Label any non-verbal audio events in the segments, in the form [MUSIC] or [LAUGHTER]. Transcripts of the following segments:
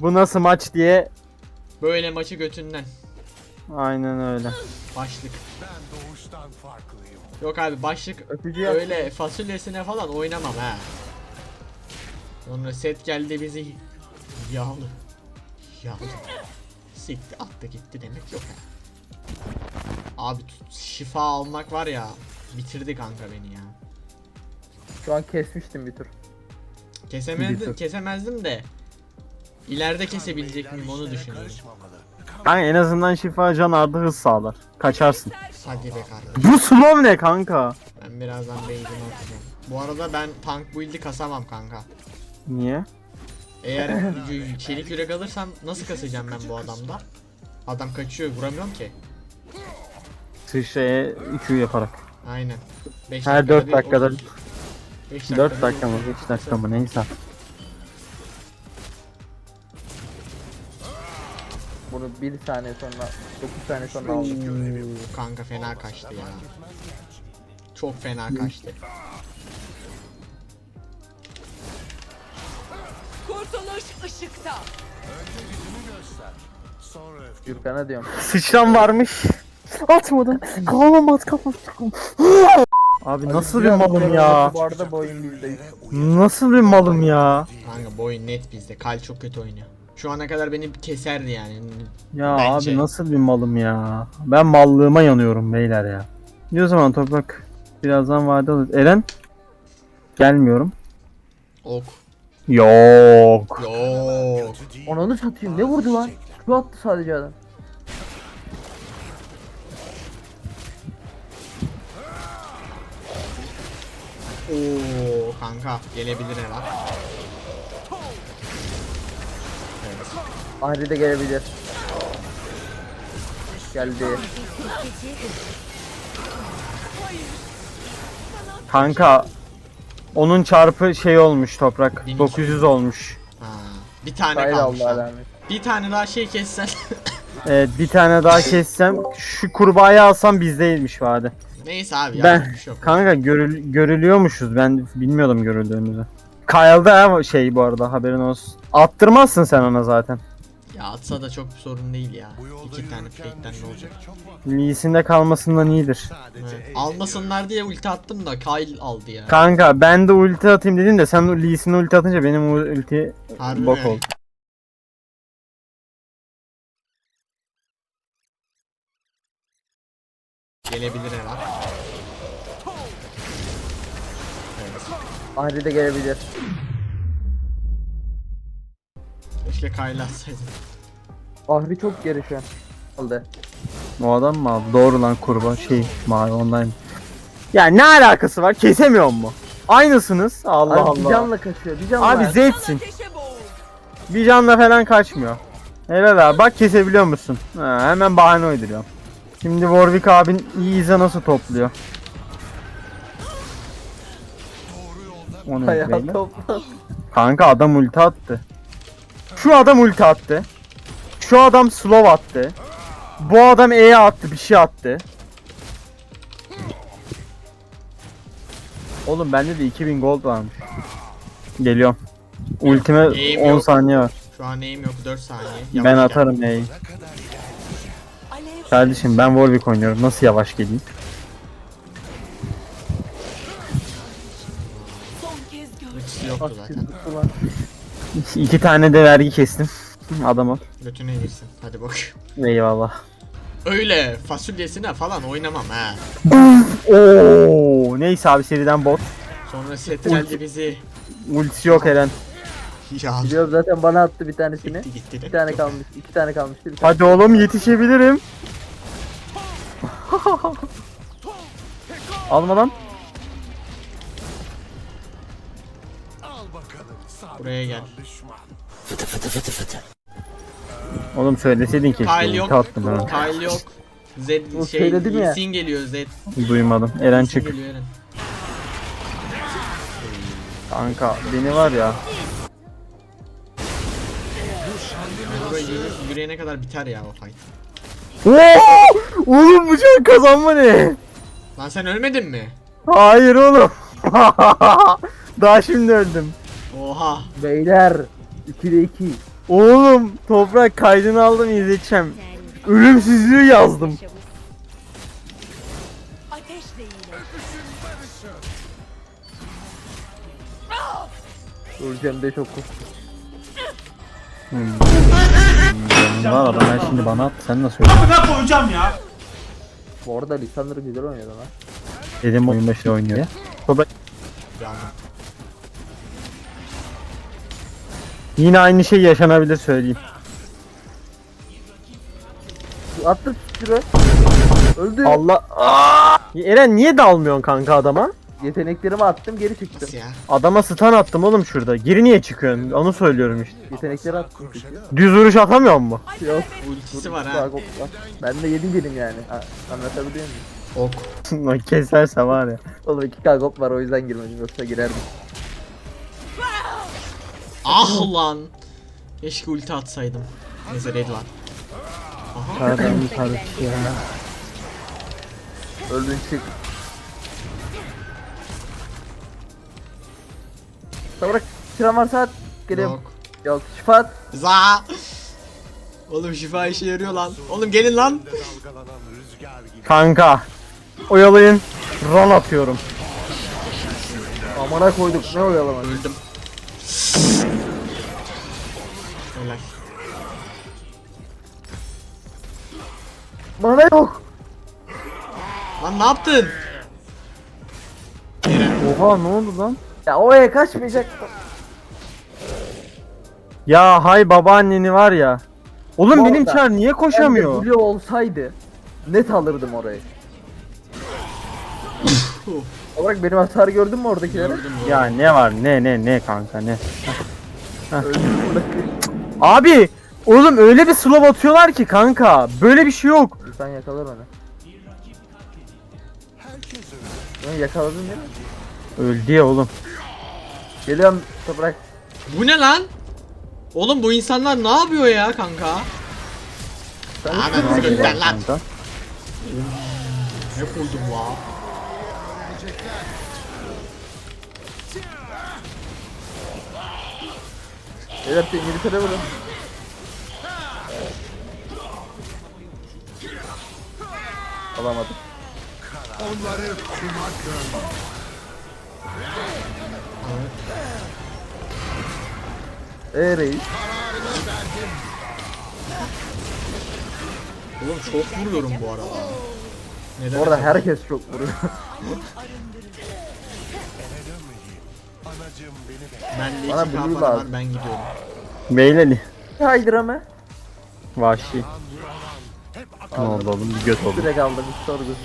Bu nasıl maç diye Böyle maçı götünden. aynen öyle. Başlık. Ben doğuştan farklıyım. Yok abi başlık Öpücü öyle fasulyesine falan oynamam ha. Sonra set geldi bizi yağlı. Yağlı. Sikti attı gitti demek yok ha. Abi tut- şifa almak var ya bitirdi kanka beni ya. Şu an kesmiştim bir tur. Kesemezdim, Bitir. kesemezdim de ileride kesebilecek miyim onu düşünüyorum. Kanka en azından şifa can ardı hız sağlar. Kaçarsın. Hadi be kardeşim. Bu slow ne kanka? Ben birazdan base'imi atacağım. Bu arada ben tank build'i kasamam kanka. Niye? Eğer çelik yürek alırsam nasıl kasacağım ben bu adamda? Adam kaçıyor vuramıyorum ki. Sıçraya 2 yaparak. Aynen. Beş Her dakikada 4 bir dakikada otuz- beş 4 dakikada dakika mı 5 dakika mı neyse. Bunu bir saniye sonra, 9 saniye sonra aldım. Oo, kanka fena kaçtı ya. Çok fena kaçtı. Kurtuluş ışıkta. Gürkan'a diyorum. Sıçram varmış. Atmadım. Kafama at kafama. Abi nasıl bir malım ya? Bu arada bu oyun bizde. Nasıl bir malım ya? Kanka bu oyun net bizde. Kal çok kötü oynuyor. Şu ana kadar beni keserdi yani. Ya Bence. abi nasıl bir malım ya? Ben mallığıma yanıyorum beyler ya. Ne zaman toprak? Birazdan vade alır. Eren? Gelmiyorum. Ok. Yok. Yok. Ananı satayım ne vurdu lan? Şu attı sadece adam. Oo kanka gelebilir herhalde. Ahri de gelebilir. Geldi. Kanka onun çarpı şey olmuş toprak. Bin iki. 900 olmuş. Ha. Bir tane Kaydı kalmış. Allah lan. Bir tane daha şey kessen. [LAUGHS] Evet bir tane daha kessem şu kurbağayı alsam bizdeymiş vade. Neyse abi Ben- bir şey yok. Kanka görül görülüyormuşuz. Ben bilmiyordum görüldüğümüzü. Kayıldı ha şey bu arada haberin olsun. Attırmazsın sen ona zaten. Ya atsa da çok bir sorun değil ya. İki tane fake'ten ne olacak? Lee'sinde kalmasından iyidir. Evet. Almasınlar diye ulti attım da Kyle aldı ya. Kanka ben de ulti atayım dedin de sen Lee'sine ulti atınca benim ulti Harbi bok mi? oldu. Gelebilir herhalde. Evet. Ahri de gelebilir. Keşke Kyle atsaydı. Ahri çok geri şu an. Aldı. O adam mı aldı? Doğru lan kurba şey mavi online. Ya ne alakası var? Kesemiyor mu? Aynısınız. Allah Abi bir Allah. canla kaçıyor. Bir canla. Abi Zed'sin. Boğul. Bir canla falan kaçmıyor. Helal abi bak kesebiliyor musun? Ha, hemen bahane uyduruyor. Şimdi Warwick abin iyi ize nasıl topluyor? O ne beyler? topla. Kanka adam ulti attı. Şu adam ulti attı. Şu adam slow attı. Bu adam E'ye attı bir şey attı. Oğlum bende de 2000 gold varmış. Geliyorum. Ultime Eğim 10 yok. saniye var. Şu an neyim yok 4 saniye. ben Yavaş gel. atarım E'yi. Kardeşim ben Warwick oynuyorum. Nasıl yavaş geleyim? son kez gör. Ultisi yoktu zaten. [LAUGHS] İki tane de vergi kestim. Adam ol. Götüne girsin. Hadi bak. Eyvallah. Öyle fasulyesine falan oynamam ha. Oo, neyse abi seriden bot. Sonra set geldi bizi. Ultisi yok Eren. Ya Biliyorum zaten bana attı bir tanesini. gitti gitti. Bir tane kalmış. iki tane kalmıştı. Bir tane. Hadi oğlum yetişebilirim. [LAUGHS] Alma Buraya gel. kal Düşman. Oğlum söyleseydin keşke. Kyle yok. attım ben. Kyle yok. Z O şey söyledim ya. Sin geliyor Z. Duymadım. Eren Sin çık. geliyor Eren. Kanka beni var ya. Böyle yürü, yürüyene kadar biter ya o fight. Oo! Oğlum bu can kazanma ne? Lan sen ölmedin mi? Hayır oğlum. [LAUGHS] Daha şimdi öldüm. Oha. Beyler 2'de 2. Oğlum toprak kaydını aldım izleyeceğim. Ölümsüzlüğü yazdım. Öleceğim de çok korktum. Var adam ben şimdi bana at sen nasıl öyle? Amına koyacağım ya. Bu arada Lisandro güzel oynuyordu lan. Dedim oyun başı oynuyor ya. Toprak Yandım. Yine aynı şey yaşanabilir söyleyeyim. Attır şuraya. Öldü. Allah Aa! Eren niye dalmıyorsun kanka adama? Yeteneklerimi attım geri çıktım. Nasıl ya? Adama stun attım oğlum şurada. Geri niye çıkıyorsun? Onu söylüyorum işte. Yetenekleri attım çünkü. Düz vuruş atamıyor mu? Yok. Ultisi var ha. Ben de 7 gelim yani. Anlatabiliyor muyum? Ok. [LAUGHS] Keserse var ya. Oğlum 2k gok var o yüzden girmedim yoksa girerdim. Ah lan. Keşke ulti atsaydım. Neyse red var. Çağdan bir tanesi ya. Öldün çık. Tavrak sıram varsa at. Geliyorum. Yok. Yok şifa at. Za. Oğlum şifa işe yarıyor lan. Oğlum gelin lan. Kanka. Oyalayın. Run atıyorum. Amına koyduk ne oyalama. Öldüm. Bana yok. Lan ne yaptın? Oha ne oldu lan? Ya oya kaçmayacak. Ya hay babaanneni var ya. Oğlum Bu benim arada- çar niye koşamıyor? Blue olsaydı net alırdım orayı. [COUGHS] Olarak benim hasarı gördün mü oradakileri? Gördüm bu. Ya ne var ne ne ne kanka ne. Öldüm. Abi oğlum öyle bir slow atıyorlar ki kanka. Böyle bir şey yok. Sen yakalar onu. Ben yakaladın değil mi? Öldü ya oğlum. Geliyorum toprak. Bu ne lan? Oğlum bu insanlar ne yapıyor ya kanka? Sen Hemen sürüklen lan. Kanka. Ne buldum la? Beyler sen İngiltere vurun. Alamadım. Onları kuma göm. Eee reis. Oğlum çok vuruyorum bu arada. Neden? Orada herkes çok vuruyor. De. Bende Bana 2 blue kafa var lazım. ben gidiyorum. Beyleli. Haydır mı? Vahşi. Ne oldu oğlum bir göt oldu. Direkt aldım hiç sorgusuz.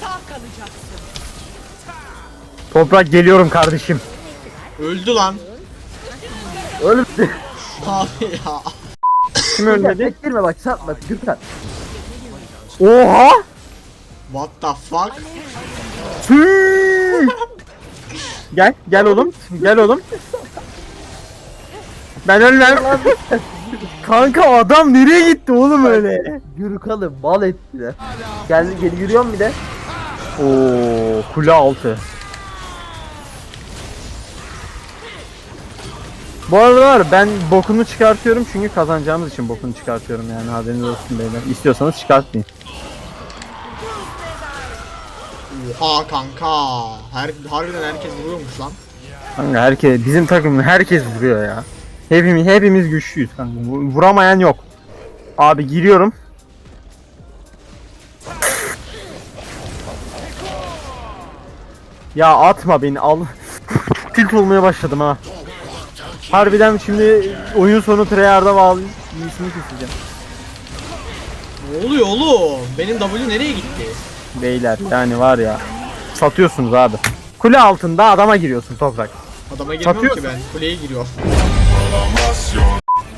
Sağ kalacaksın. Toprak geliyorum kardeşim. Öldü lan. Ölüm. Abi ya. Kim ölmedi? Bektirme bak satma Gürkan. Oha! What the fuck? Tüy! gel, gel oğlum. Gel oğlum. Ben ölmem. Kanka adam nereye gitti oğlum öyle? Gürkan'ı mal ettiler. Gel gel yürüyorum bir de. Oo, kule altı. Bu aralar ben bokunu çıkartıyorum çünkü kazanacağımız için bokunu çıkartıyorum yani haberiniz olsun beyler. İstiyorsanız çıkartmayın. Oha kanka. Her, harbiden herkes vuruyormuş lan. Kanka herkes bizim takımın herkes vuruyor ya. Hepimiz hepimiz güçlüyüz kanka. Vu- Vuramayan yok. Abi giriyorum. Ya atma beni al. [LAUGHS] Tilt olmaya başladım ha. Harbiden şimdi oyun sonu Treyarch'da bağlayıp iyisini keseceğim. Ne oluyor oğlum? Benim W nereye gitti? Beyler yani var ya. Satıyorsunuz abi. Kule altında adama giriyorsun toprak. Adama girmiyorum ki Satıyorsun. ben. Kuleye giriyorum.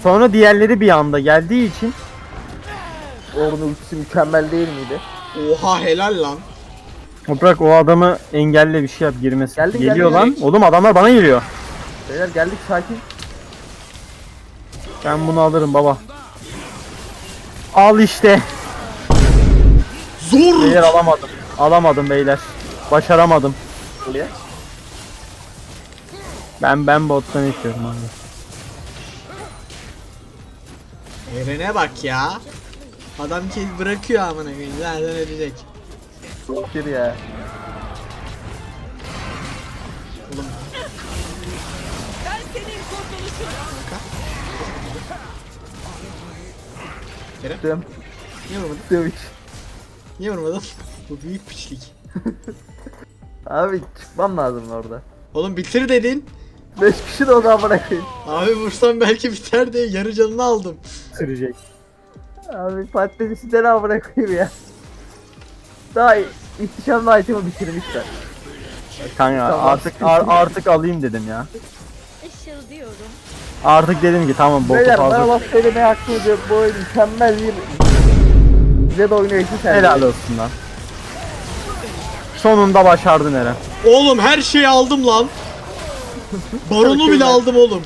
Sonra diğerleri bir anda geldiği için Onun ultisi mükemmel değil miydi? Oha helal lan. Toprak o adamı engelle bir şey yap girmesi. Geldim, Geliyor geldim. lan. Oğlum adamlar bana geliyor. Beyler geldik sakin. Ben bunu alırım baba. Al işte. Zor. Beyler alamadım. Alamadım beyler. Başaramadım. Ben ben bottan itiyorum abi. Eren'e bak ya. Adam ki bırakıyor amına koyayım. Zaten ölecek. Siktir ya. Oğlum Ben senin kurtuluşun. Dım. niye vurmadın? Dövüş. Niye vurmadın? [LAUGHS] Bu büyük piçlik. [LAUGHS] Abi çıkmam lazım orada. Oğlum bitir dedin. 5 kişi de o zaman bırakayım. Abi vursam belki biter diye yarı canını aldım. Sürecek. Abi patatesi de ne bırakayım ya. Daha ihtişamlı itemi bitirmişler. Kanka Tamam. artık ar- artık alayım dedim ya. Işıldıyorum. Artık dedim ki tamam botu Beyler bana fazla. laf söylemeye hakkınız yok. Bu oyun mükemmel bir bize de oynayışı sen. Helal olsun lan. Sonunda başardın Eren. Oğlum her şeyi aldım lan. [LAUGHS] Baronu bile aldım oğlum.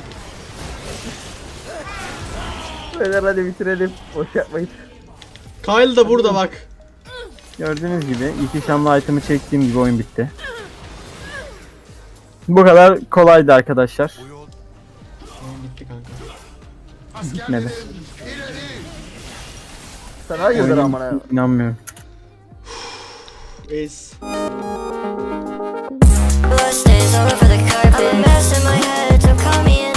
Beyler hadi bitirelim. Boş yapmayın. Kyle da burada bak. Gördüğünüz gibi iki şamlı item'ı çektiğim gibi oyun bitti. Bu kadar kolaydı arkadaşlar. Bitti kanka. Gitmedi. Sen hayırdır Oyunun- amına. İnanmıyorum. Ace. Washed days all over the carpet. I'm a my head, don't call me